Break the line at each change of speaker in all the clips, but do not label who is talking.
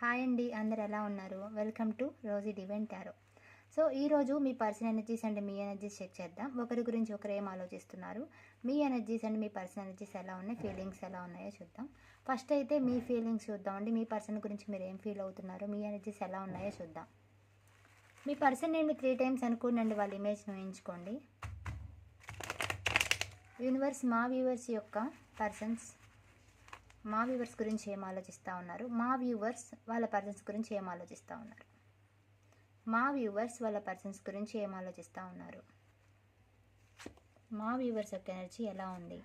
Hi అండి అందరు ఎలా ఉన్నారు? Welcome to Rosie divine tarot. So ఈరోజు మీ పర్సనల్ ఎనర్జీస్ అండ్ మీ ఎనర్జీస్ చెక్ చేద్దాం. ఒకరి గురించి ఒకరు ఏం ఆలోచిస్తున్నారు? మీ ఎనర్జీస్ అండ్ మీ పర్సనల్ ఎనర్జీస్ ఎలా ఉన్నాయి? ఫీలింగ్స్ ఎలా ఉన్నాయో చూద్దాం. ఫస్ట్ అయితే మీ ఫీలింగ్స్ చూద్దామండి మీ పర్సన్ గురించి మీరు ఏం ఫీల్ అవుతున్నారు? మీ ఎనర్జీస్ ఎలా ఉన్నాయో చూద్దాం. మీ పర్సన్ నేను త్రీ టైమ్స్ అనుకోండి వాళ్ళ ఇమేజ్ను ఊహించుకోండి. యూనివర్స్ మా వ్యూవర్స్ యొక్క పర్సన్స్ మా వ్యూవర్స్ గురించి ఏం ఆలోచిస్తూ ఉన్నారు? మా వ్యూవర్స్ వాళ్ళ పర్సన్స్ గురించి ఏం ఆలోచిస్తూ ఉన్నారు? మా వ్యూవర్స్ వాళ్ళ పర్సన్స్ గురించి ఏం ఆలోచిస్తూ ఉన్నారు? మా వ్యూవర్స్ యొక్క ఎనర్జీ ఎలా ఉంది?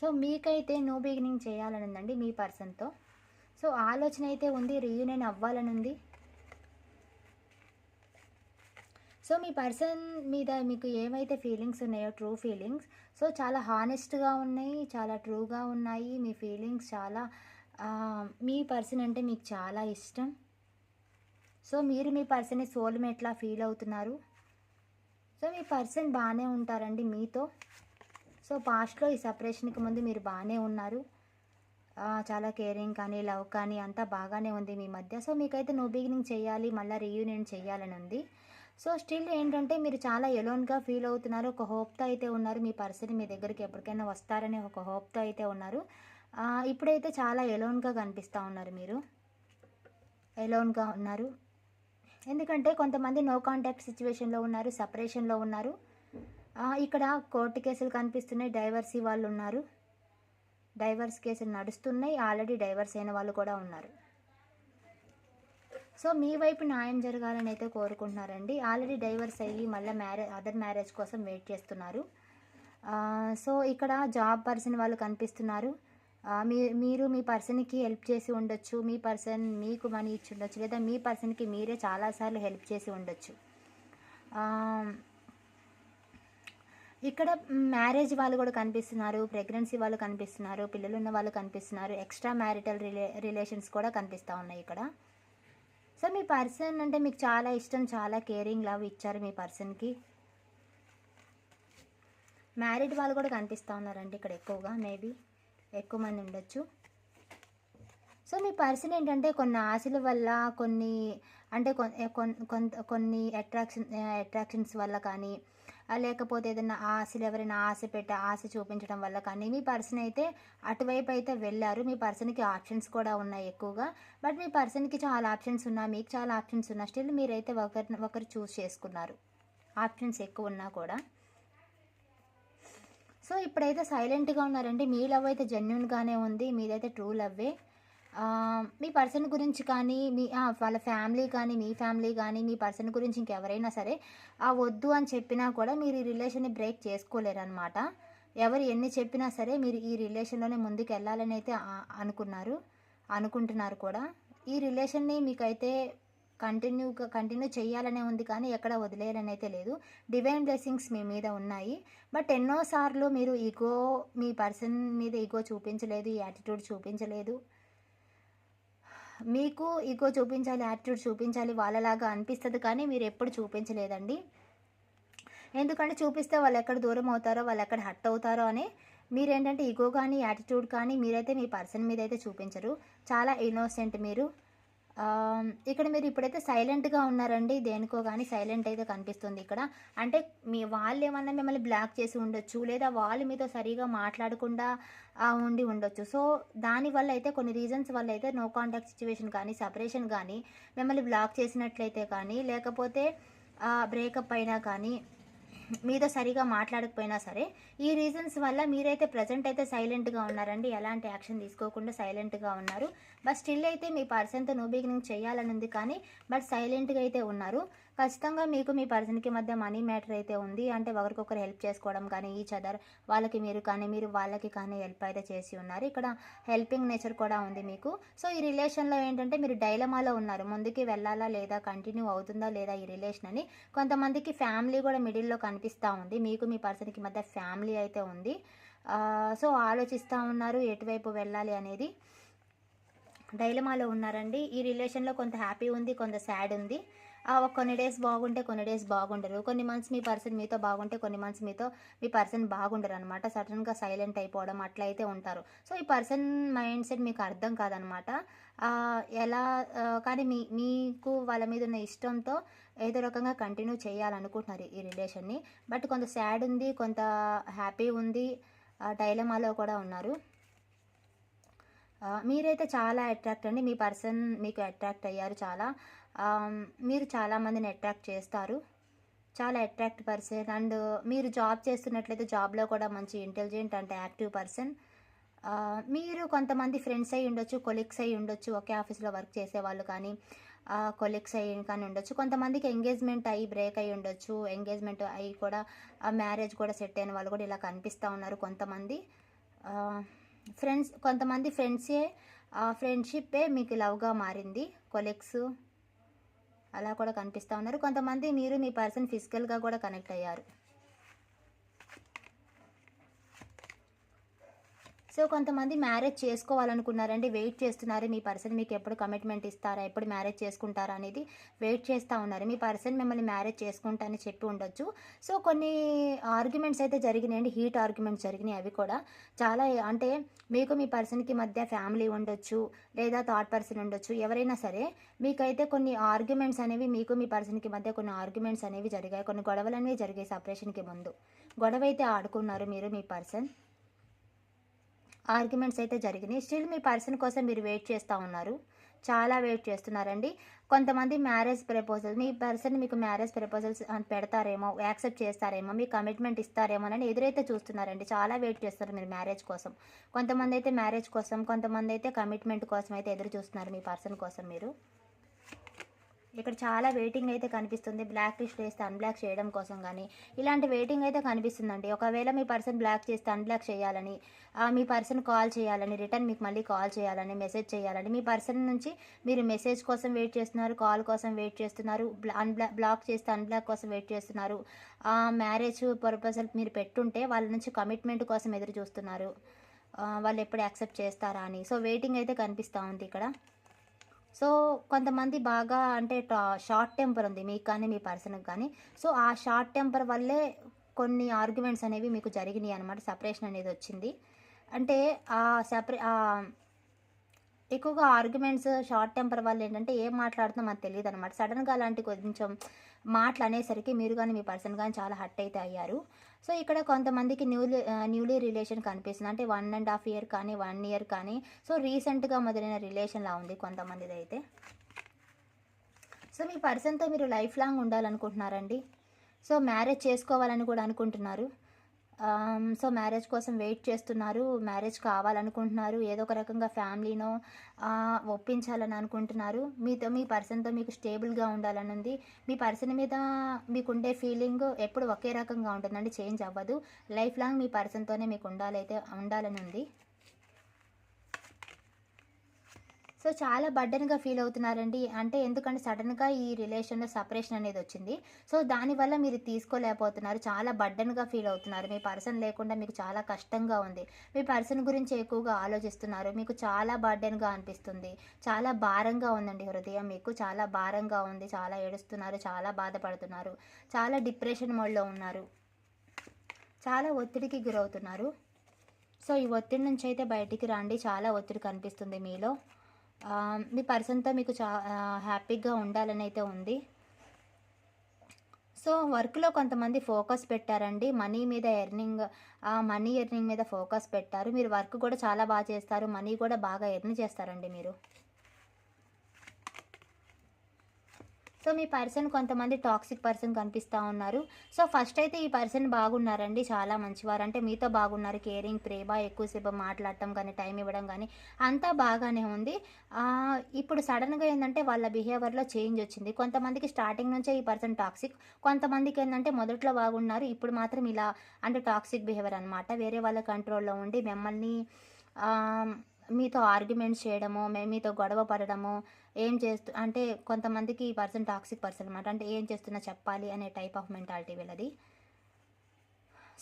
సో మీకైతే నో బిగినింగ్ చేయాలని ఉందండి మీ పర్సన్తో సో ఆలోచన అయితే ఉంది రీయూనియన్ అవ్వాలని ఉంది సో మీ పర్సన్ మీద మీకు ఏమైతే ఫీలింగ్స్ ఉన్నాయో ట్రూ ఫీలింగ్స్ సో చాలా హానెస్ట్గా ఉన్నాయి చాలా ట్రూగా ఉన్నాయి మీ ఫీలింగ్స్ చాలా మీ పర్సన్ అంటే మీకు చాలా ఇష్టం. సో మీరు మీ పర్సన్ని సోల్మేట్లా ఫీల్ అవుతున్నారు. సో మీ పర్సన్ బాగానే ఉంటారండి మీతో. సో పాస్ట్లో ఈ సపరేషన్కి ముందు మీరు బాగానే ఉన్నారు. చాలా కేరింగ్ కానీ లవ్ కానీ అంతా బాగానే ఉంది మీ మధ్య. సో మీకైతే నో బిగినింగ్ చేయాలి మళ్ళీ రీయూనియన్ చేయాలని ఉంది. సో స్టిల్ ఏంటంటే మీరు చాలా ఎలోన్గా ఫీల్ అవుతున్నారు. ఒక హోప్తో అయితే ఉన్నారు. మీ పర్సన్ మీ దగ్గరికి ఎప్పటికైనా వస్తారనే ఒక హోప్తో అయితే ఉన్నారు. ఇప్పుడైతే చాలా ఎలోన్గా కనిపిస్తూ ఉన్నారు మీరు. ఎలోన్గా ఉన్నారు. ఎందుకంటే కొంతమంది నో కాంటాక్ట్ సిచ్యువేషన్లో ఉన్నారు సపరేషన్లో ఉన్నారు. ఇక్కడ కోర్టు కేసులు కనిపిస్తున్నాయి. డైవర్సీ వాళ్ళు ఉన్నారు. డైవర్స్ కేసులు నడుస్తున్నాయి. ఆల్రెడీ డైవర్స్ అయిన వాళ్ళు కూడా ఉన్నారు. సో మీ వైపు న్యాయం జరగాలని అయితే కోరుకుంటున్నారండి. ఆల్రెడీ డైవర్స్ అయ్యి మళ్ళీ మ్యారేజ్ అదర్ మ్యారేజ్ కోసం వెయిట్ చేస్తున్నారు. సో ఇక్కడ జాబ్ పర్సన్ వాళ్ళు కనిపిస్తున్నారు. మీ మీరు మీ పర్సన్కి హెల్ప్ చేసి ఉండొచ్చు. మీ పర్సన్ మీకు మనీ ఇచ్చి ఉండొచ్చు. లేదా మీ పర్సన్కి మీరే చాలాసార్లు హెల్ప్ చేసి ఉండొచ్చు. ఇక్కడ మ్యారేజ్ వాళ్ళు కూడా కనిపిస్తున్నారు. ప్రెగ్నెన్సీ వాళ్ళు కనిపిస్తున్నారు. పిల్లలు ఉన్న వాళ్ళు కనిపిస్తున్నారు. ఎక్స్ట్రా మ్యారిటల్ రిలే రిలేషన్స్ కూడా కనిపిస్తూ ఉన్నాయి ఇక్కడ. సో మీ పర్సన్ అంటే మీకు చాలా ఇష్టం చాలా కేరింగ్ లవ్ ఇచ్చారు మీ పర్సన్కి. మ్యారీడ్ వాళ్ళు కూడా కనిపిస్తూ ఉన్నారండి ఇక్కడ ఎక్కువగా మేబీ ఎక్కువ మంది ఉండొచ్చు. సో మీ పర్సన్ ఏంటంటే కొన్ని ఆశల వల్ల కొన్ని అంటే కొన్- కొంత కొన్ని అట్రాక్షన్ అట్రాక్షన్స్ వల్ల కానీ లేకపోతే ఏదైనా ఆశలు ఎవరైనా ఆశ పెట్టి ఆశ చూపించడం వల్ల కానీ మీ పర్సన్ అయితే అటువైపు అయితే వెళ్ళారు. మీ పర్సన్కి ఆప్షన్స్ కూడా ఉన్నాయి ఎక్కువగా. బట్ మీ పర్సన్కి చాలా ఆప్షన్స్ ఉన్నా మీకు చాలా ఆప్షన్స్ ఉన్నా స్టిల్ మీరైతే ఒకరిని ఒకరు చూస్ చేసుకున్నారు. ఆప్షన్స్ ఎక్కువ ఉన్నా కూడా. సో ఇప్పుడైతే సైలెంట్గా ఉన్నారంటే మీ లవ్ అయితే జెన్యున్గానే ఉంది. మీదైతే ట్రూ లవ్వే. మీ పర్సన్ గురించి కానీ మీ వాళ్ళ ఫ్యామిలీ కానీ మీ ఫ్యామిలీ కానీ మీ పర్సన్ గురించి ఇంకెవరైనా సరే ఆ వద్దు అని చెప్పినా కూడా మీరు ఈ రిలేషన్ని బ్రేక్ చేసుకోలేరు అనమాట ఎవరు ఎన్ని చెప్పినా సరే మీరు ఈ రిలేషన్లోనే ముందుకు వెళ్ళాలని అయితే అనుకున్నారు అనుకుంటున్నారు కూడా. ఈ రిలేషన్ని మీకైతే కంటిన్యూగా కంటిన్యూ చేయాలనే ఉంది కానీ ఎక్కడ వదిలేయాలని అయితే లేదు. డివైన్ బ్లెస్సింగ్స్ మీ మీద ఉన్నాయి. బట్ ఎన్నోసార్లు మీరు ఈగో మీ పర్సన్ మీద ఈగో చూపించలేదు ఈ యాటిట్యూడ్ చూపించలేదు. మీకు ఈగో చూపించాలి యాటిట్యూడ్ చూపించాలి వాళ్ళలాగా అనిపిస్తుంది కానీ మీరు ఎప్పుడు చూపించలేదండి. ఎందుకంటే చూపిస్తే వాళ్ళు ఎక్కడ దూరం అవుతారో వాళ్ళు ఎక్కడ హట్ అవుతారో అని మీరేంటంటే ఈగో కానీ యాటిట్యూడ్ కానీ మీరైతే మీ పర్సన్ మీద అయితే చూపించరు. చాలా ఇన్నోసెంట్ మీరు. ఇక్కడ మీరు ఇప్పుడైతే సైలెంట్గా ఉన్నారండి దేనికో కానీ సైలెంట్ అయితే కనిపిస్తుంది ఇక్కడ. అంటే మీ వాళ్ళు ఏమన్నా మిమ్మల్ని బ్లాక్ చేసి ఉండొచ్చు లేదా వాళ్ళు మీతో సరిగా మాట్లాడకుండా ఉండి ఉండొచ్చు. సో దానివల్ల అయితే కొన్ని రీజన్స్ వల్ల అయితే నో కాంటాక్ట్ సిచ్యువేషన్ కానీ సపరేషన్ కానీ మిమ్మల్ని బ్లాక్ చేసినట్లయితే కానీ లేకపోతే బ్రేకప్ అయినా కానీ మీతో సరిగా మాట్లాడకపోయినా సరే ఈ రీజన్స్ వల్ల మీరైతే ప్రజెంట్ అయితే సైలెంట్గా ఉన్నారండి. ఎలాంటి యాక్షన్ తీసుకోకుండా సైలెంట్గా ఉన్నారు. బట్ స్టిల్ అయితే మీ పర్సన్తో నో బిగినింగ్ చేయాలని ఉంది కానీ బట్ సైలెంట్గా అయితే ఉన్నారు. ఖచ్చితంగా మీకు మీ పర్సన్కి మధ్య మనీ మ్యాటర్ అయితే ఉంది. అంటే ఒకరికొకరు హెల్ప్ చేసుకోవడం కానీ ఈ అదర్ వాళ్ళకి మీరు కానీ మీరు వాళ్ళకి కానీ హెల్ప్ అయితే చేసి ఉన్నారు. ఇక్కడ హెల్పింగ్ నేచర్ కూడా ఉంది మీకు. సో ఈ రిలేషన్లో ఏంటంటే మీరు డైలమాలో ఉన్నారు. ముందుకి వెళ్ళాలా లేదా కంటిన్యూ అవుతుందా లేదా ఈ రిలేషన్ అని కొంతమందికి ఫ్యామిలీ కూడా మిడిల్లో కనిపిస్తూ ఉంది. మీకు మీ పర్సన్కి మధ్య ఫ్యామిలీ అయితే ఉంది. సో ఆలోచిస్తూ ఉన్నారు ఎటువైపు వెళ్ళాలి అనేది. డైలమాలో ఉన్నారండి. ఈ రిలేషన్లో కొంత హ్యాపీ ఉంది కొంత సాడ్ ఉంది. కొన్ని డేస్ బాగుంటే కొన్ని డేస్ బాగుండరు. కొన్ని మంత్స్ మీ పర్సన్ మీతో బాగుంటే కొన్ని మంత్స్ మీతో మీ పర్సన్ బాగుండరు అనమాట సడన్గా సైలెంట్ అయిపోవడం అట్లా అయితే ఉంటారు. సో ఈ పర్సన్ మైండ్ సెట్ మీకు అర్థం కాదనమాట ఎలా కానీ మీ మీకు వాళ్ళ మీద ఉన్న ఇష్టంతో ఏదో రకంగా కంటిన్యూ చేయాలనుకుంటున్నారు ఈ రిలేషన్ని బట్ కొంత సాడ్ ఉంది కొంత హ్యాపీ ఉంది డైలమాలో కూడా ఉన్నారు. మీరైతే చాలా అట్రాక్ట్ అండి. మీ పర్సన్ మీకు అట్రాక్ట్ అయ్యారు చాలా. మీరు చాలామందిని అట్రాక్ట్ చేస్తారు. చాలా అట్రాక్ట్ పర్సన్ అండ్ మీరు జాబ్ చేస్తున్నట్లయితే జాబ్లో కూడా మంచి ఇంటెలిజెంట్ అంటే యాక్టివ్ పర్సన్ మీరు కొంతమంది ఫ్రెండ్స్ అయి ఉండొచ్చు కొలీగ్స్ అయి ఉండొచ్చు ఒకే ఆఫీస్లో వర్క్ చేసేవాళ్ళు కానీ కొలీగ్స్ అయ్యి కానీ ఉండొచ్చు. కొంతమందికి ఎంగేజ్మెంట్ అయ్యి బ్రేక్ అయ్యి ఉండొచ్చు. ఎంగేజ్మెంట్ అయ్యి కూడా మ్యారేజ్ కూడా సెట్ అయిన వాళ్ళు కూడా ఇలా కనిపిస్తూ ఉన్నారు కొంతమంది. ఫ్రెండ్స్ కొంతమంది ఫ్రెండ్సే ఫ్రెండ్షిప్పే మీకు లవ్గా మారింది. కొలీగ్స్ అలా కూడా కనిపిస్తూ ఉన్నారు. కొంతమంది మీరు మీ పర్సన్ ఫిజికల్గా కూడా కనెక్ట్ అయ్యారు. సో కొంతమంది మ్యారేజ్ చేసుకోవాలనుకున్నారండి వెయిట్ చేస్తున్నారు. మీ పర్సన్ మీకు ఎప్పుడు కమిట్మెంట్ ఇస్తారా? ఎప్పుడు మ్యారేజ్ చేసుకుంటారా అనేది వెయిట్ చేస్తూ ఉన్నారు. మీ పర్సన్ మిమ్మల్ని మ్యారేజ్ చేసుకుంటానని చెప్పి ఉండొచ్చు. సో కొన్ని ఆర్గ్యుమెంట్స్ అయితే జరిగినాయండి. హీట్ ఆర్గ్యుమెంట్స్ జరిగినాయి అవి కూడా. చాలా అంటే మీకు మీ పర్సన్కి మధ్య ఫ్యామిలీ ఉండొచ్చు లేదా థర్డ్ పర్సన్ ఉండొచ్చు ఎవరైనా సరే మీకైతే కొన్ని ఆర్గ్యుమెంట్స్ అనేవి మీకు మీ పర్సన్కి మధ్య కొన్ని ఆర్గ్యుమెంట్స్ అనేవి జరిగాయి. కొన్ని గొడవలు అనేవి జరిగాయి సపరేషన్కి ముందు. గొడవ అయితే ఆడుకున్నారు మీరు మీ పర్సన్. ఆర్గ్యుమెంట్స్ అయితే జరిగినాయి. స్టిల్ మీ పర్సన్ కోసం మీరు వెయిట్ చేస్తూ ఉన్నారు. చాలా వెయిట్ చేస్తున్నారండి. కొంతమంది మ్యారేజ్ ప్రపోజల్ మీ పర్సన్ మీకు మ్యారేజ్ ప్రపోజల్స్ పెడతారేమో యాక్సెప్ట్ చేస్తారేమో మీ కమిట్మెంట్ ఇస్తారేమో అని ఎదురైతే చూస్తున్నారండి. చాలా వెయిట్ చేస్తారు మీరు మ్యారేజ్ కోసం. కొంతమంది అయితే మ్యారేజ్ కోసం కొంతమంది అయితే కమిట్మెంట్ కోసం అయితే ఎదురు చూస్తున్నారు మీ పర్సన్ కోసం మీరు. ఇక్కడ చాలా వెయిటింగ్ అయితే కనిపిస్తుంది. బ్లాక్ లిస్ట్ వేస్తే అన్బ్లాక్ చేయడం కోసం కానీ ఇలాంటి వెయిటింగ్ అయితే కనిపిస్తుందండి. ఒకవేళ మీ పర్సన్ బ్లాక్ చేస్తే అన్బ్లాక్ చేయాలని మీ పర్సన్ కాల్ చేయాలని రిటర్న్ మీకు మళ్ళీ కాల్ చేయాలని మెసేజ్ చేయాలని మీ పర్సన్ నుంచి మీరు మెసేజ్ కోసం వెయిట్ చేస్తున్నారు కాల్ కోసం వెయిట్ చేస్తున్నారు అన్బ్లా బ్లాక్ చేస్తే అన్బ్లాక్ కోసం వెయిట్ చేస్తున్నారు మ్యారేజ్ పర్పసల్ మీరు పెట్టుంటే వాళ్ళ నుంచి కమిట్మెంట్ కోసం ఎదురు చూస్తున్నారు. వాళ్ళు ఎప్పుడు యాక్సెప్ట్ చేస్తారా అని. సో వెయిటింగ్ అయితే కనిపిస్తూ ఉంది ఇక్కడ. సో కొంతమంది బాగా అంటే టా- షార్ట్ టెంపర్ ఉంది మీకు కానీ మీ పర్సన్కి కానీ. సో ఆ షార్ట్ టెంపర్ వల్లే కొన్ని ఆర్గ్యుమెంట్స్ అనేవి మీకు జరిగినాయి అనమాట సపరేషన్ అనేది వచ్చింది. అంటే ఆ సపరే ఎక్కువగా ఆర్గ్యుమెంట్స్ షార్ట్ టెంపర్ వల్ల ఏంటంటే ఏం మాట్లాడుతున్నా మనకు తెలియదు అనమాట సడన్గా అలాంటి కొంచెం మాటలు అనేసరికి మీరు కానీ మీ పర్సన్ కానీ చాలా హట్ అయితే అయ్యారు. సో ఇక్కడ కొంతమందికి న్యూలీ న్యూలీ రిలేషన్ కనిపిస్తుంది. అంటే వన్ అండ్ హాఫ్ ఇయర్ కానీ వన్ ఇయర్ కానీ. సో రీసెంట్గా మొదలైన రిలేషన్లా ఉంది కొంతమందిది అయితే సో మీ పర్సన్తో మీరు లైఫ్ లాంగ్ ఉండాలనుకుంటున్నారండి. సో మ్యారేజ్ చేసుకోవాలని కూడా అనుకుంటున్నారు. సో మ్యారేజ్ కోసం వెయిట్ చేస్తున్నారు మ్యారేజ్ కావాలనుకుంటున్నారు ఏదో ఒక రకంగా ఫ్యామిలీనో ఒప్పించాలని అనుకుంటున్నారు. మీతో మీ పర్సన్తో మీకు స్టేబుల్గా ఉండాలని ఉంది మీ పర్సన్ మీద మీకు ఉండే ఫీలింగ్ ఎప్పుడు ఒకే రకంగా ఉంటుందండి చేంజ్ అవ్వదు. లైఫ్ లాంగ్ మీ పర్సన్తోనే మీకు ఉండాలైతే ఉండాలని ఉంది సో చాలా బర్డెన్గా ఫీల్ అవుతున్నారండి. అంటే ఎందుకంటే సడన్గా ఈ రిలేషన్లో సపరేషన్ అనేది వచ్చింది. సో దానివల్ల మీరు తీసుకోలేకపోతున్నారు. చాలా బర్డెన్గా ఫీల్ అవుతున్నారు. మీ పర్సన్ లేకుండా మీకు చాలా కష్టంగా ఉంది. మీ పర్సన్ గురించి ఎక్కువగా ఆలోచిస్తున్నారు. మీకు చాలా బర్డెన్గా అనిపిస్తుంది. చాలా భారంగా ఉందండి హృదయం మీకు. చాలా భారంగా ఉంది. చాలా ఏడుస్తున్నారు. చాలా బాధపడుతున్నారు. చాలా డిప్రెషన్ మోడ్లో ఉన్నారు. చాలా ఒత్తిడికి గురవుతున్నారు. సో ఈ ఒత్తిడి నుంచి అయితే బయటికి రండి. చాలా ఒత్తిడి కనిపిస్తుంది మీలో. మీ పర్సన్తో మీకు చా హ్యాపీగా ఉండాలని అయితే ఉంది. సో వర్క్లో కొంతమంది ఫోకస్ పెట్టారండి. మనీ మీద ఎర్నింగ్ మనీ ఎర్నింగ్ మీద ఫోకస్ పెట్టారు. మీరు వర్క్ కూడా చాలా బాగా చేస్తారు. మనీ కూడా బాగా ఎర్న్ చేస్తారండి మీరు. సో మీ పర్సన్ కొంతమంది టాక్సిక్ పర్సన్ కనిపిస్తూ ఉన్నారు. సో ఫస్ట్ అయితే ఈ పర్సన్ బాగున్నారండి చాలా మంచివారు. అంటే మీతో బాగున్నారు కేరింగ్ ప్రేమ ఎక్కువసేపు మాట్లాడటం కానీ టైం ఇవ్వడం కానీ అంతా బాగానే ఉంది. ఇప్పుడు సడన్గా ఏంటంటే వాళ్ళ బిహేవియర్లో చేంజ్ వచ్చింది. కొంతమందికి స్టార్టింగ్ నుంచే ఈ పర్సన్ టాక్సిక్ కొంతమందికి ఏంటంటే మొదట్లో బాగున్నారు ఇప్పుడు మాత్రం ఇలా అంటే టాక్సిక్ బిహేవియర్ అనమాట వేరే వాళ్ళ కంట్రోల్లో ఉండి మిమ్మల్ని మీతో ఆర్గ్యుమెంట్స్ చేయడము మీతో గొడవ పడడము ఏం చేస్తూ అంటే కొంతమందికి ఈ పర్సన్ టాక్సిక్ పర్సన్ అనమాట అంటే ఏం చేస్తున్నా చెప్పాలి అనే టైప్ ఆఫ్ మెంటాలిటీ వీళ్ళది.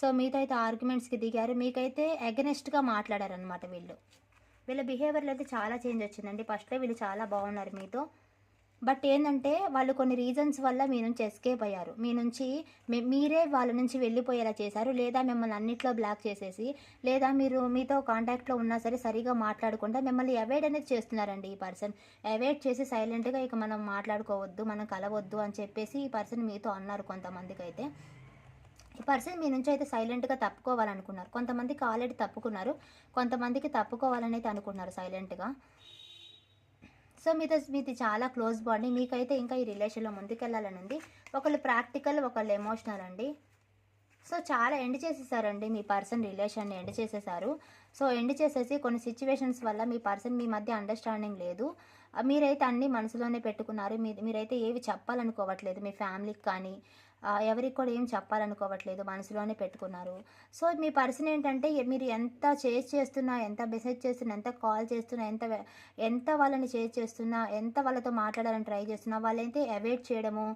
సో మీతో అయితే ఆర్గ్యుమెంట్స్కి దిగారు. మీకైతే అగెనెస్ట్గా మాట్లాడారనమాట వీళ్ళు. వీళ్ళ బిహేవియర్లో అయితే చాలా చేంజ్ వచ్చిందండి. ఫస్ట్లో వీళ్ళు చాలా బాగున్నారు మీతో. బట్ ఏంటంటే వాళ్ళు కొన్ని రీజన్స్ వల్ల మీ నుంచి ఎస్కేప్ అయ్యారు. మీ నుంచి మీరే వాళ్ళ నుంచి వెళ్ళిపోయేలా చేశారు. లేదా మిమ్మల్ని అన్నిట్లో బ్లాక్ చేసేసి లేదా మీరు మీతో కాంటాక్ట్లో ఉన్నా సరే సరిగా మాట్లాడకుండా మిమ్మల్ని అవాయిడ్ అనేది చేస్తున్నారండి ఈ పర్సన్. అవాయిడ్ చేసి సైలెంట్గా ఇక మనం మాట్లాడుకోవద్దు మనం కలవద్దు అని చెప్పేసి ఈ పర్సన్ మీతో అన్నారు కొంతమందికి అయితే ఈ పర్సన్ మీ నుంచి అయితే సైలెంట్గా తప్పుకోవాలనుకున్నారు. కొంతమందికి ఆల్రెడీ తప్పుకున్నారు. కొంతమందికి తప్పుకోవాలని అయితే అనుకున్నారు సైలెంట్గా. సో మీతో మీది చాలా క్లోజ్ బాండి మీకైతే ఇంకా ఈ రిలేషన్లో ముందుకెళ్ళాలని ఉంది. ఒకళ్ళు ప్రాక్టికల్ ఒకళ్ళు ఎమోషనల్ అండి. సో చాలా ఎండ్ చేసేసారండి మీ పర్సన్ రిలేషన్ని ఎండ్ చేసేసారు. సో ఎండ్ చేసేసి కొన్ని సిచ్యువేషన్స్ వల్ల మీ పర్సన్ మీ మధ్య అండర్స్టాండింగ్ లేదు. మీరైతే అన్నీ మనసులోనే పెట్టుకున్నారు. మీ మీరైతే ఏవి చెప్పాలనుకోవట్లేదు. మీ ఫ్యామిలీకి కానీ ఎవరికి కూడా ఏం చెప్పాలనుకోవట్లేదు మనసులోనే పెట్టుకున్నారు. సో మీ పర్సన్ ఏంటంటే మీరు ఎంత చేజ్ చేస్తున్నా ఎంత మెసేజ్ చేస్తున్నా ఎంత కాల్ చేస్తున్నా ఎంత ఎంత వాళ్ళని చేజ్ చేస్తున్నా ఎంత వాళ్ళతో మాట్లాడాలని ట్రై చేస్తున్నా వాళ్ళైతే అవాయిడ్ చేయడము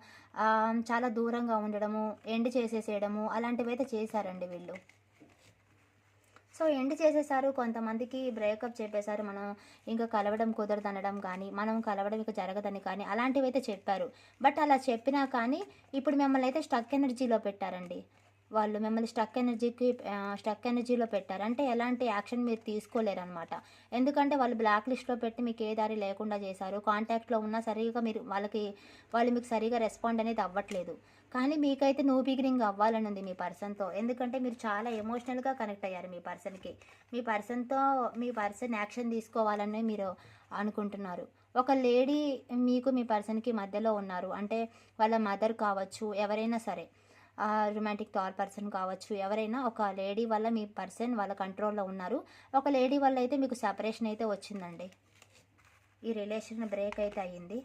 చాలా దూరంగా ఉండడము ఎండ్ చేసేసేయడము అలాంటివి అయితే చేశారండి వీళ్ళు. సో ఎండ్ చేసేసారు కొంతమందికి బ్రేకప్ చెప్పేశారు మనం ఇంకా కలవడం కుదరదు అనడం కానీ మనం కలవడం ఇక జరగదని కానీ అలాంటివి అయితే చెప్పారు. బట్ అలా చెప్పినా కానీ ఇప్పుడు మిమ్మల్ని అయితే స్టక్ ఎనర్జీలో పెట్టారండి. వాళ్ళు మిమ్మల్ని స్టక్ ఎనర్జీకి స్టక్ ఎనర్జీలో పెట్టారు. అంటే ఎలాంటి యాక్షన్ మీరు తీసుకోలేరు అనమాట ఎందుకంటే వాళ్ళు బ్లాక్ లిస్ట్లో పెట్టి మీకు ఏ దారి లేకుండా చేశారు. కాంటాక్ట్లో ఉన్నా సరిగా మీరు వాళ్ళకి వాళ్ళు మీకు సరిగా రెస్పాండ్ అనేది అవ్వట్లేదు. కానీ మీకైతే నో బిగినింగ్ అవ్వాలని ఉంది మీ పర్సన్తో ఎందుకంటే మీరు చాలా ఎమోషనల్గా కనెక్ట్ అయ్యారు మీ పర్సన్కి మీ పర్సన్తో మీ పర్సన్ యాక్షన్ తీసుకోవాలని మీరు అనుకుంటున్నారు. ఒక లేడీ మీకు మీ పర్సన్కి మధ్యలో ఉన్నారు. అంటే వాళ్ళ మదర్ కావచ్చు ఎవరైనా సరే. రొమాంటిక్ థార్ పర్సన్ కావచ్చు. ఎవరైనా ఒక లేడీ వల్ల మీ పర్సన్ వాళ్ళ కంట్రోల్లో ఉన్నారు. ఒక లేడీ వల్ల అయితే మీకు సెపరేషన్ అయితే వచ్చిందండి. ఈ రిలేషన్ బ్రేక్ అయితే అయ్యింది.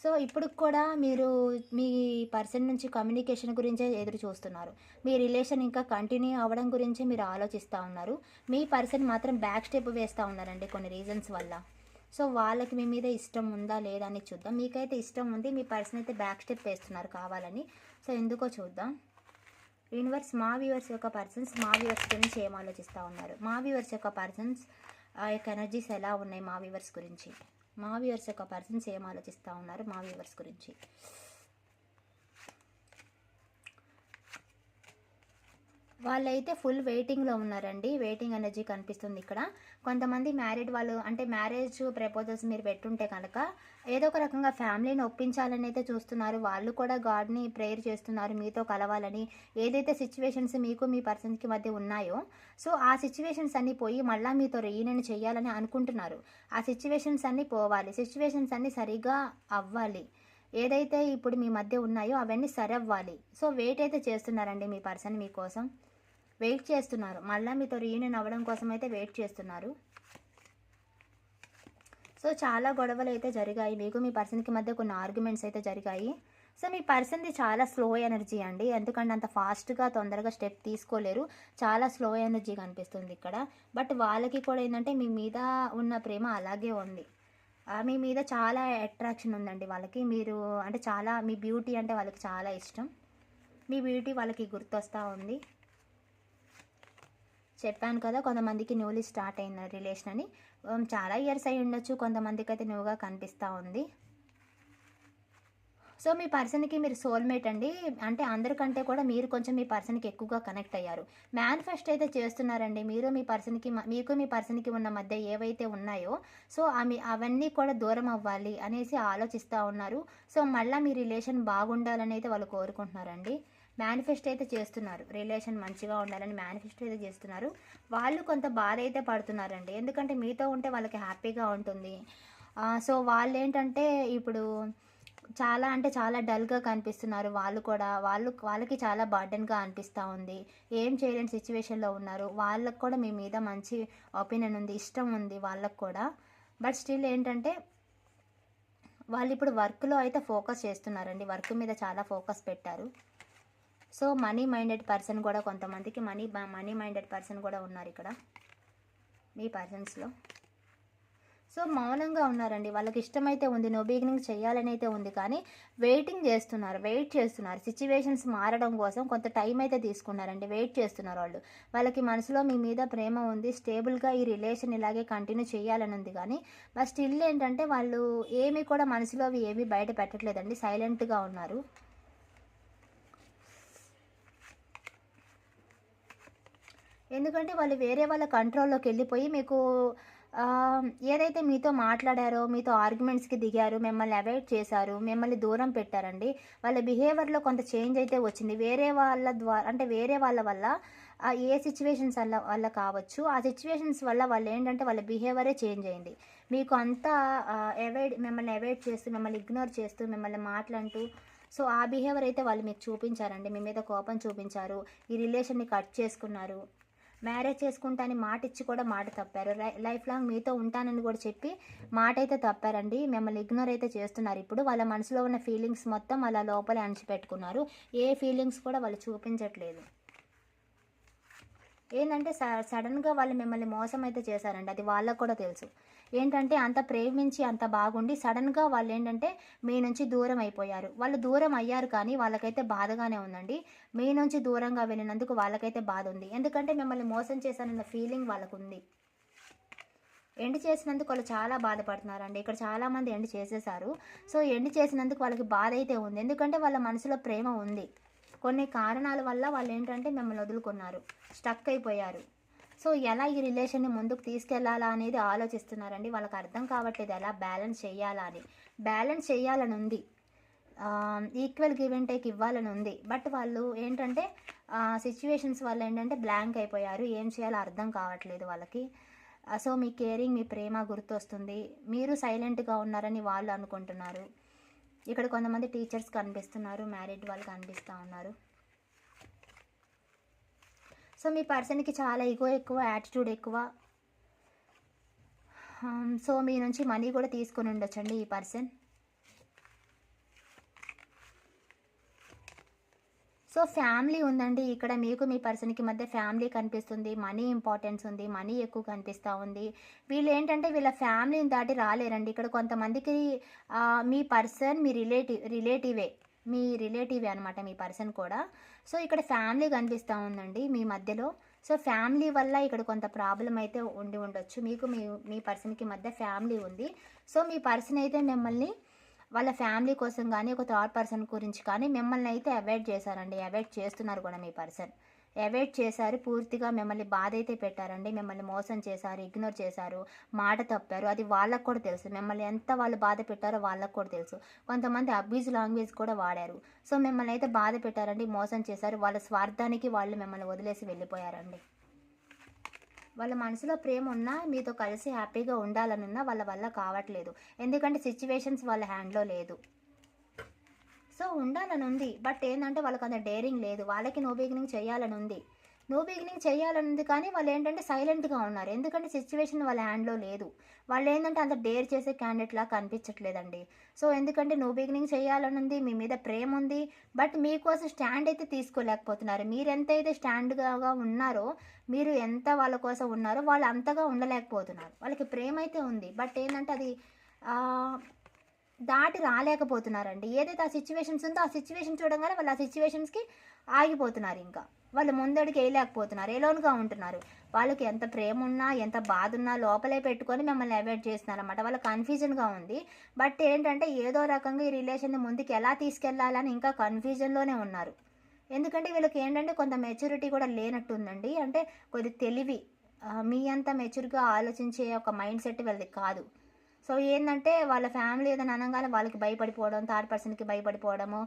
సో ఇప్పుడు కూడా మీరు మీ పర్సన్ నుంచి కమ్యూనికేషన్ గురించే ఎదురు చూస్తున్నారు. మీ రిలేషన్ ఇంకా కంటిన్యూ అవ్వడం గురించి మీరు ఆలోచిస్తూ ఉన్నారు. మీ పర్సన్ మాత్రం బ్యాక్ స్టెప్ వేస్తూ ఉన్నారండి కొన్ని రీజన్స్ వల్ల. సో వాళ్ళకి మీ మీద ఇష్టం ఉందా లేదా అని చూద్దాం. మీకైతే ఇష్టం ఉంది మీ పర్సన్ అయితే బ్యాక్ స్టెప్ వేస్తున్నారు కావాలని. సో ఎందుకో చూద్దాం. యూనివర్స్ మా వ్యూవర్స్ యొక్క పర్సన్స్ మా వ్యూవర్స్ గురించి ఏం ఆలోచిస్తూ ఉన్నారు? మా వ్యూవర్స్ యొక్క పర్సన్స్ ఆ యొక్క ఎనర్జీస్ ఎలా ఉన్నాయి మా వ్యూవర్స్ గురించి? మా వ్యూవర్స్ యొక్క పర్సన్స్ ఏం ఆలోచిస్తూ ఉన్నారు మా వ్యూవర్స్ గురించి? వాళ్ళైతే ఫుల్ వెయిటింగ్లో ఉన్నారండి. వెయిటింగ్ ఎనర్జీ కనిపిస్తుంది ఇక్కడ. కొంతమంది మ్యారీడ్ వాళ్ళు అంటే మ్యారేజ్ ప్రపోజల్స్ మీరు పెట్టుంటే కనుక ఏదో ఒక రకంగా ఫ్యామిలీని ఒప్పించాలని అయితే చూస్తున్నారు. వాళ్ళు కూడా గాడ్ని ప్రేయర్ చేస్తున్నారు మీతో కలవాలని. ఏదైతే సిచ్యువేషన్స్ మీకు మీ పర్సన్కి మధ్య ఉన్నాయో సో ఆ సిచ్యువేషన్స్ అన్నీ పోయి మళ్ళీ మీతో రీయూనియన్ చేయాలని అనుకుంటున్నారు. ఆ సిచ్యువేషన్స్ అన్నీ పోవాలి. సిచ్యువేషన్స్ అన్నీ సరిగా అవ్వాలి. ఏదైతే ఇప్పుడు మీ మధ్య ఉన్నాయో అవన్నీ సరవ్వాలి. సో వెయిట్ అయితే చేస్తున్నారండి మీ పర్సన్ మీకోసం. వెయిట్ చేస్తున్నారు. మళ్ళీ మీతో రీయూనియన్ అవ్వడం కోసం అయితే వెయిట్ చేస్తున్నారు. సో చాలా గొడవలు అయితే జరిగాయి. మీకు మీ పర్సన్కి మధ్య కొన్ని ఆర్గ్యుమెంట్స్ అయితే జరిగాయి. సో మీ పర్సన్ది చాలా స్లో ఎనర్జీ అండి. ఎందుకంటే అంత ఫాస్ట్గా తొందరగా స్టెప్ తీసుకోలేరు. చాలా స్లో ఎనర్జీ కనిపిస్తుంది ఇక్కడ. బట్ వాళ్ళకి కూడా ఏంటంటే మీ మీద ఉన్న ప్రేమ అలాగే ఉంది. మీ మీద చాలా అట్రాక్షన్ ఉందండి వాళ్ళకి. మీరు అంటే చాలా మీ బ్యూటీ అంటే వాళ్ళకి చాలా ఇష్టం. మీ బ్యూటీ వాళ్ళకి గుర్తొస్తూ ఉంది. చెప్పాను కదా కొంతమందికి న్యూలీ స్టార్ట్ అయిన రిలేషన్ అని. చాలా ఇయర్స్ అయి ఉండొచ్చు కొంతమందికి అయితే న్యూగా కనిపిస్తూ ఉంది. సో మీ పర్సన్కి మీరు సోల్మేట్ అండి. అంటే అందరికంటే కూడా మీరు కొంచెం మీ పర్సన్కి ఎక్కువగా కనెక్ట్ అయ్యారు. మేనిఫెస్ట్ అయితే చేస్తున్నారండి. మీరు మీ పర్సన్కి మీకు మీ పర్సన్కి ఉన్న మధ్య ఏవైతే ఉన్నాయో సో అవన్నీ కూడా దూరం అవ్వాలి అనేసి ఆలోచిస్తూ ఉన్నారు. సో మళ్ళీ మీ రిలేషన్ బాగుండాలని అయితే వాళ్ళు కోరుకుంటున్నారండి. మేనిఫెస్ట్ అయితే చేస్తున్నారు. రిలేషన్ మంచిగా ఉండాలని మేనిఫెస్ట్ అయితే చేస్తున్నారు. వాళ్ళు కొంత బాధ అయితే పడుతున్నారండి. ఎందుకంటే మీతో ఉంటే వాళ్ళకి హ్యాపీగా ఉంటుంది. సో వాళ్ళు ఏంటంటే ఇప్పుడు చాలా అంటే చాలా డల్గా కనిపిస్తున్నారు వాళ్ళు కూడా. వాళ్ళు వాళ్ళకి చాలా బర్డెన్గా అనిపిస్తూ ఉంది. ఏం చేయలేని సిచ్యువేషన్లో ఉన్నారు. వాళ్ళకు కూడా మీ మీద మంచి ఒపీనియన్ ఉంది. ఇష్టం ఉంది వాళ్ళకు కూడా. బట్ స్టిల్ ఏంటంటే వాళ్ళు ఇప్పుడు వర్క్లో అయితే ఫోకస్ చేస్తున్నారండి. వర్క్ మీద చాలా ఫోకస్ పెట్టారు. సో మనీ మైండెడ్ పర్సన్ కూడా కొంతమందికి మనీ మనీ మైండెడ్ పర్సన్ కూడా ఉన్నారు ఇక్కడ. మీ పర్సన్స్లో. సో మౌనంగా ఉన్నారండి. వాళ్ళకి ఇష్టమైతే ఉంది. నో బిగినింగ్ చేయాలని అయితే ఉంది కానీ వెయిటింగ్ చేస్తున్నారు. వెయిట్ చేస్తున్నారు. సిచ్యువేషన్స్ మారడం కోసం కొంత టైం అయితే తీసుకున్నారండి. వెయిట్ చేస్తున్నారు వాళ్ళు. వాళ్ళకి మనసులో మీ మీద ప్రేమ ఉంది. స్టేబుల్గా ఈ రిలేషన్ ఇలాగే కంటిన్యూ చేయాలని ఉంది కానీ బట్ స్టిల్ ఏంటంటే వాళ్ళు ఏమీ కూడా మనసులో అవి ఏమీ బయట పెట్టట్లేదండి. సైలెంట్గా ఉన్నారు. ఎందుకంటే వాళ్ళు వేరే వాళ్ళ కంట్రోల్లోకి వెళ్ళిపోయి మీకు ఏదైతే మీతో మాట్లాడారో మీతో ఆర్గ్యుమెంట్స్కి దిగారు మిమ్మల్ని అవాయిడ్ చేశారు మిమ్మల్ని దూరం పెట్టారండి వాళ్ళ బిహేవియర్లో కొంత చేంజ్ అయితే వచ్చింది. వేరే వాళ్ళ ద్వారా అంటే వేరే వాళ్ళ వల్ల ఏ సిచ్యువేషన్స్ వల్ల వల్ల కావచ్చు ఆ సిచ్యువేషన్స్ వల్ల వాళ్ళు ఏంటంటే వాళ్ళ బిహేవియరే చేంజ్ అయింది. మీకు అంతా అవాయిడ్ మిమ్మల్ని అవాయిడ్ చేస్తూ మిమ్మల్ని ఇగ్నోర్ చేస్తూ మిమ్మల్ని మాట్లాడుతూ సో ఆ బిహేవియర్ అయితే వాళ్ళు మీకు చూపించారండి మీ మీద కోపం చూపించారు ఈ రిలేషన్ని కట్ చేసుకున్నారు. మ్యారేజ్ చేసుకుంటానని మాట ఇచ్చి కూడా మాట తప్పారు. లై- లైఫ్ లాంగ్ మీతో ఉంటానని కూడా చెప్పి మాట అయితే తప్పారండి. మిమ్మల్ని ఇగ్నోర్ అయితే చేస్తున్నారు ఇప్పుడు. వాళ్ళ మనసులో ఉన్న ఫీలింగ్స్ మొత్తం అలా లోపలే అణిచిపెట్టుకున్నారు. ఏ ఫీలింగ్స్ కూడా వాళ్ళు చూపించట్లేదు. ఏంటంటే స సడన్గా వాళ్ళు మిమ్మల్ని మోసం అయితే చేశారండి. అది వాళ్ళకు కూడా తెలుసు. ఏంటంటే అంత ప్రేమించి అంత బాగుండి సడన్గా వాళ్ళు ఏంటంటే మీ నుంచి దూరం అయిపోయారు. వాళ్ళు దూరం అయ్యారు కానీ వాళ్ళకైతే బాధగానే ఉందండి. మీ నుంచి దూరంగా వెళ్ళినందుకు వాళ్ళకైతే బాధ ఉంది ఎందుకంటే మిమ్మల్ని మోసం చేశానన్న ఫీలింగ్ వాళ్ళకు ఉంది ఎండ్ చేసినందుకు వాళ్ళు చాలా బాధపడుతున్నారండి. ఇక్కడ చాలామంది ఎండ్ చేసేసారు సో ఎండ్ చేసినందుకు వాళ్ళకి బాధ అయితే ఉంది. ఎందుకంటే వాళ్ళ మనసులో ప్రేమ ఉంది. కొన్ని కారణాల వల్ల వాళ్ళు ఏంటంటే మిమ్మల్ని వదులుకున్నారు. స్టక్ అయిపోయారు. సో ఎలా ఈ రిలేషన్ని ముందుకు తీసుకెళ్ళాలా అనేది ఆలోచిస్తున్నారండి. వాళ్ళకి అర్థం కావట్లేదు ఎలా బ్యాలెన్స్ చేయాలా అని బ్యాలెన్స్ చేయాలని ఉంది. ఈక్వల్ గివ్ అండ్ టేక్ ఇవ్వాలని ఉంది. బట్ వాళ్ళు ఏంటంటే సిచ్యువేషన్స్ వల్ల ఏంటంటే బ్లాంక్ అయిపోయారు. ఏం చేయాలో అర్థం కావట్లేదు వాళ్ళకి. సో మీ కేరింగ్ మీ ప్రేమ గుర్తొస్తుంది. మీరు సైలెంట్గా ఉన్నారని వాళ్ళు అనుకుంటున్నారు. ఇక్కడ కొంతమంది టీచర్స్ కనిపిస్తున్నారు మ్యారీడ్ వాళ్ళు కనిపిస్తూ ఉన్నారు. సో మీ పర్సన్కి చాలా ఈగో ఎక్కువ యాటిట్యూడ్ ఎక్కువ. సో మీ నుంచి మనీ కూడా తీసుకొని ఉండొచ్చండి ఈ పర్సన్. సో ఫ్యామిలీ ఉందండి. ఇక్కడ మీకు మీ పర్సన్కి మధ్య ఫ్యామిలీ కనిపిస్తుంది మనీ ఇంపార్టెన్స్ ఉంది మనీ ఎక్కువ కనిపిస్తూ ఉంది. వీళ్ళు ఏంటంటే వీళ్ళ ఫ్యామిలీని దాటి రాలేరండి. ఇక్కడ కొంతమందికి మీ పర్సన్ మీ రిలేటివ్ రిలేటివే. మీ రిలేటివ్ అనమాట మీ పర్సన్ కూడా. సో ఇక్కడ ఫ్యామిలీ కనిపిస్తూ ఉందండి మీ మధ్యలో. సో ఫ్యామిలీ వల్ల ఇక్కడ కొంత ప్రాబ్లం అయితే ఉండి ఉండొచ్చు. మీకు మీ మీ పర్సన్కి మధ్య ఫ్యామిలీ ఉంది. సో మీ పర్సన్ అయితే మిమ్మల్ని వాళ్ళ ఫ్యామిలీ కోసం కానీ ఒక థర్డ్ పర్సన్ గురించి కానీ మిమ్మల్ని అయితే అవాయిడ్ చేశారండి. అవాయిడ్ చేస్తున్నారు కూడా మీ పర్సన్. అవాయిడ్ చేశారు. పూర్తిగా మిమ్మల్ని బాధ అయితే పెట్టారండి. మిమ్మల్ని మోసం చేశారు ఇగ్నోర్ చేశారు మాట తప్పారు. అది వాళ్ళకు కూడా తెలుసు. మిమ్మల్ని ఎంత వాళ్ళు బాధ పెట్టారో వాళ్ళకు కూడా తెలుసు. కొంతమంది అబ్యూజ్ లాంగ్వేజ్ కూడా వాడారు. సో మిమ్మల్ని అయితే బాధ పెట్టారండి మోసం చేశారు. వాళ్ళ స్వార్థానికి వాళ్ళు మిమ్మల్ని వదిలేసి వెళ్ళిపోయారండి. వాళ్ళ మనసులో ప్రేమ ఉన్నా మీతో కలిసి హ్యాపీగా ఉండాలనున్నా వాళ్ళ వల్ల కావట్లేదు. ఎందుకంటే సిచ్యువేషన్స్ వాళ్ళ హ్యాండ్లో లేదు. సో ఉండాలని ఉంది బట్ ఏంటంటే వాళ్ళకి అంత డేరింగ్ లేదు. వాళ్ళకి నో బిగినింగ్ చేయాలని ఉంది నో బిగినింగ్ చేయాలని ఉంది కానీ వాళ్ళు ఏంటంటే సైలెంట్గా ఉన్నారు. ఎందుకంటే సిచ్యువేషన్ వాళ్ళ హ్యాండ్లో లేదు. వాళ్ళు ఏంటంటే అంత డేర్ చేసే క్యాండిడేట్ లాగా కనిపించట్లేదండి. సో ఎందుకంటే నో బిగినింగ్ చేయాలని ఉంది మీ మీద ప్రేమ ఉంది. బట్ మీకోసం స్టాండ్ అయితే తీసుకోలేకపోతున్నారు. మీరు ఎంత అయితే స్టాండ్గా ఉన్నారో మీరు ఎంత వాళ్ళ కోసం ఉన్నారో వాళ్ళు అంతగా ఉండలేకపోతున్నారు. వాళ్ళకి ప్రేమ అయితే ఉంది. బట్ ఏంటంటే అది దాటి రాలేకపోతున్నారండి. ఏదైతే ఆ సిచ్యువేషన్స్ ఉందో ఆ సిచ్యువేషన్ చూడగానే వాళ్ళు ఆ సిచ్యువేషన్స్కి ఆగిపోతున్నారు ఇంకా. వాళ్ళు ముందడికి వేయలేకపోతున్నారు. ఎలోన్గా ఉంటున్నారు? వాళ్ళకి ఎంత ప్రేమ ఉన్నా ఎంత బాధ ఉన్నా లోపలే పెట్టుకొని మిమ్మల్ని అవాయిడ్ చేస్తున్నారు అనమాట వాళ్ళ కన్ఫ్యూజన్గా ఉంది. బట్ ఏంటంటే ఏదో రకంగా ఈ రిలేషన్ని ముందుకు ఎలా తీసుకెళ్ళాలని ఇంకా కన్ఫ్యూజన్లోనే ఉన్నారు. ఎందుకంటే వీళ్ళకి ఏంటంటే కొంత మెచ్యూరిటీ కూడా లేనట్టుందండి. అంటే కొద్ది తెలివి మీ అంత మెచ్యూర్గా ఆలోచించే ఒక మైండ్ సెట్ వీళ్ళది కాదు. సో ఏంటంటే వాళ్ళ ఫ్యామిలీ ఏదైనా అనగానే వాళ్ళకి భయపడిపోవడం థర్డ్ పర్సన్కి భయపడిపోవడము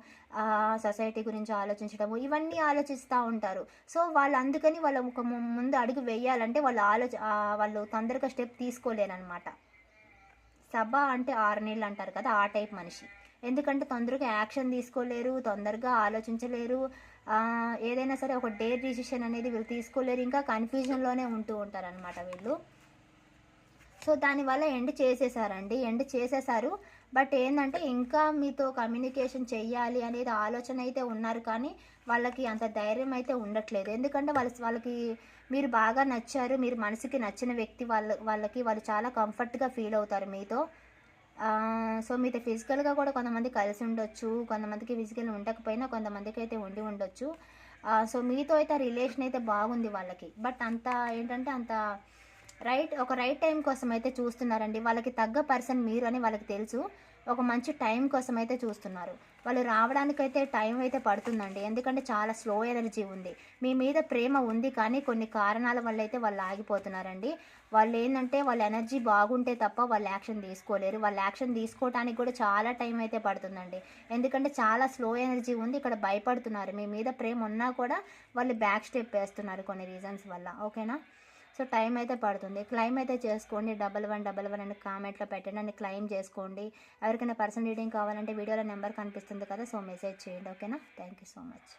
సొసైటీ గురించి ఆలోచించడము ఇవన్నీ ఆలోచిస్తూ ఉంటారు. సో వాళ్ళు అందుకని వాళ్ళ ఒక ము- ముందు అడుగు వేయాలంటే వాళ్ళు ఆలోచ వాళ్ళు తొందరగా స్టెప్ తీసుకోలేరనమాట సభ అంటే ఆరు నెలలు అంటారు కదా ఆ టైప్ మనిషి. ఎందుకంటే తొందరగా యాక్షన్ తీసుకోలేరు తొందరగా ఆలోచించలేరు ఏదైనా సరే ఒక డేర్ డిసిషన్ అనేది వీళ్ళు తీసుకోలేరు ఇంకా కన్ఫ్యూజన్లోనే ఉంటూ ఉంటారనమాట వీళ్ళు. సో దానివల్ల ఎండ్ చేసేసారండి. ఎండ్ చేసేసారు. బట్ ఏంటంటే ఇంకా మీతో కమ్యూనికేషన్ చెయ్యాలి అనేది ఆలోచన అయితే ఉన్నారు కానీ వాళ్ళకి అంత ధైర్యం అయితే ఉండట్లేదు. ఎందుకంటే వాళ్ళ వాళ్ళకి మీరు బాగా నచ్చారు మీరు మనసుకి నచ్చిన వ్యక్తి వాళ్ళ వాళ్ళకి వాళ్ళు చాలా కంఫర్ట్గా ఫీల్ అవుతారు మీతో. సో మీతో ఫిజికల్గా కూడా కొంతమంది కలిసి ఉండొచ్చు కొంతమందికి ఫిజికల్ ఉండకపోయినా కొంతమందికి అయితే ఉండి ఉండొచ్చు. సో మీతో అయితే రిలేషన్ అయితే బాగుంది వాళ్ళకి. బట్ అంత ఏంటంటే అంత రైట్ ఒక రైట్ టైం కోసం అయితే చూస్తున్నారండి. వాళ్ళకి తగ్గ పర్సన్ మీరు అని వాళ్ళకి తెలుసు. ఒక మంచి టైం కోసం అయితే చూస్తున్నారు. వాళ్ళు రావడానికైతే టైం అయితే పడుతుందండి. ఎందుకంటే చాలా స్లో ఎనర్జీ ఉంది. మీ మీద ప్రేమ ఉంది కానీ కొన్ని కారణాల వల్ల అయితే వాళ్ళు ఆగిపోతున్నారండి. వాళ్ళు ఏంటంటే వాళ్ళ ఎనర్జీ బాగుంటే తప్ప వాళ్ళు యాక్షన్ తీసుకోలేరు. వాళ్ళు యాక్షన్ తీసుకోవడానికి కూడా చాలా టైం అయితే పడుతుందండి. ఎందుకంటే చాలా స్లో ఎనర్జీ ఉంది. ఇక్కడ భయపడుతున్నారు. మీ మీద ప్రేమ ఉన్నా కూడా వాళ్ళు బ్యాక్ స్టెప్ వేస్తున్నారు కొన్ని రీజన్స్ వల్ల. ఓకేనా? సో టైం అయితే పడుతుంది. క్లైమ్ అయితే చేసుకోండి. డబల్ వన్ డబల్ వన్ అని కామెంట్లో పెట్టండి. అని క్లైమ్ చేసుకోండి. ఎవరికైనా పర్సన్ రీడింగ్ కావాలంటే వీడియోలో నెంబర్ కనిపిస్తుంది కదా సో మెసేజ్ చేయండి. ఓకేనా? Thank you so much.